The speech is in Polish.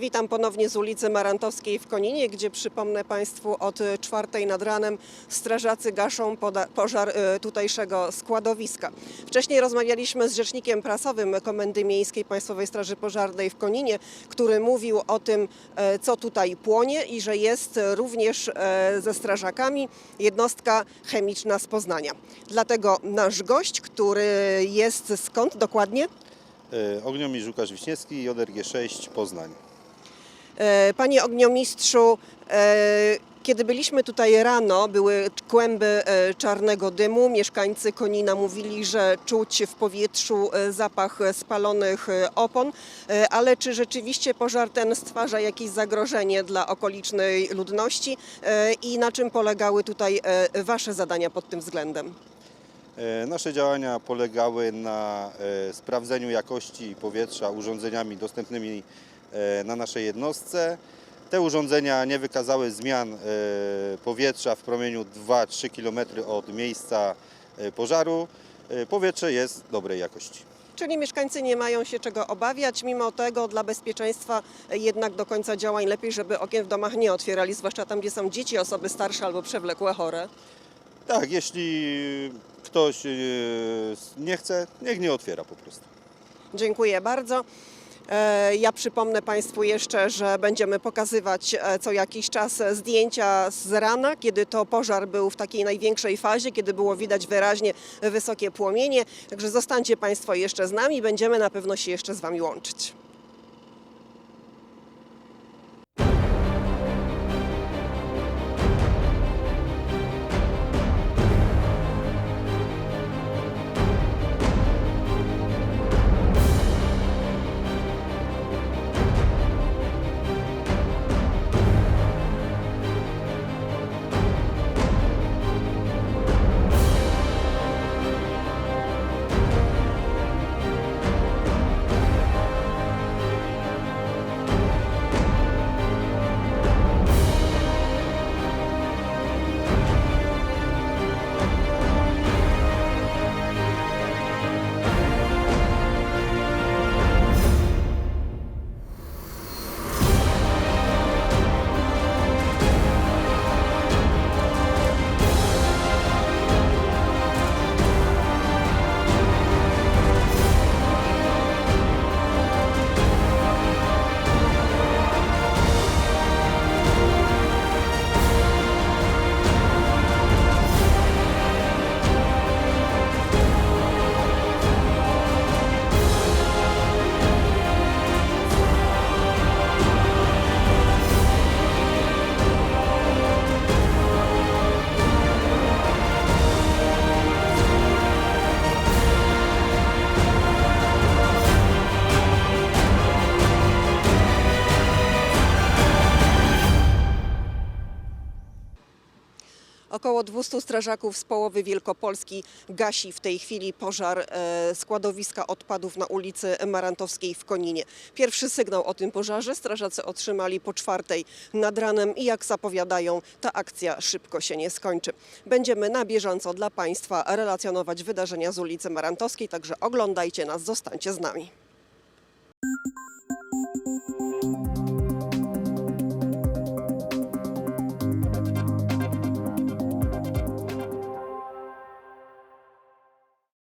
Witam ponownie z ulicy Marantowskiej w Koninie, gdzie przypomnę Państwu od czwartej nad ranem strażacy gaszą pożar e, tutejszego składowiska. Wcześniej rozmawialiśmy z rzecznikiem prasowym Komendy Miejskiej Państwowej Straży Pożarnej w Koninie, który mówił o tym, e, co tutaj płonie i że jest również e, ze strażakami jednostka chemiczna z Poznania. Dlatego nasz gość, który jest skąd dokładnie? E, Ogniomistrz Łukasz Wiśniewski, JRG 6 Poznań. E, Panie ogniomistrzu, e, kiedy byliśmy tutaj rano, były kłęby e, czarnego dymu. Mieszkańcy Konina mówili, że czuć w powietrzu zapach spalonych opon, ale czy rzeczywiście pożar ten stwarza jakieś zagrożenie dla okolicznej ludności i na czym polegały tutaj Wasze zadania pod tym względem? Nasze działania polegały na sprawdzeniu jakości powietrza urządzeniami dostępnymi na naszej jednostce. Te urządzenia nie wykazały zmian e, powietrza w promieniu 2-3 km od miejsca e, pożaru. E, Powietrze jest dobrej jakości. Czyli mieszkańcy nie mają się czego obawiać, mimo tego dla bezpieczeństwa e, jednak do końca działań lepiej, żeby okien w domach nie otwierali, zwłaszcza tam, gdzie są dzieci, osoby starsze albo przewlekłe chore. Tak, jeśli ktoś e, nie chce, niech nie otwiera po prostu. Dziękuję bardzo. E, Ja przypomnę Państwu jeszcze, że będziemy pokazywać e, co jakiś czas zdjęcia z rana, kiedy to pożar był w takiej największej fazie, kiedy było widać wyraźnie wysokie płomienie. Także zostańcie Państwo jeszcze z nami, będziemy na pewno się jeszcze z Wami łączyć. Około 200 strażaków z połowy Wielkopolski gasi w tej chwili pożar e, składowiska odpadów na ulicy Marantowskiej w Koninie. Pierwszy sygnał o tym pożarze strażacy otrzymali po czwartej nad ranem i jak zapowiadają, ta akcja szybko się nie skończy. Będziemy na bieżąco dla Państwa relacjonować wydarzenia z ulicy Marantowskiej, także oglądajcie nas, zostańcie z nami.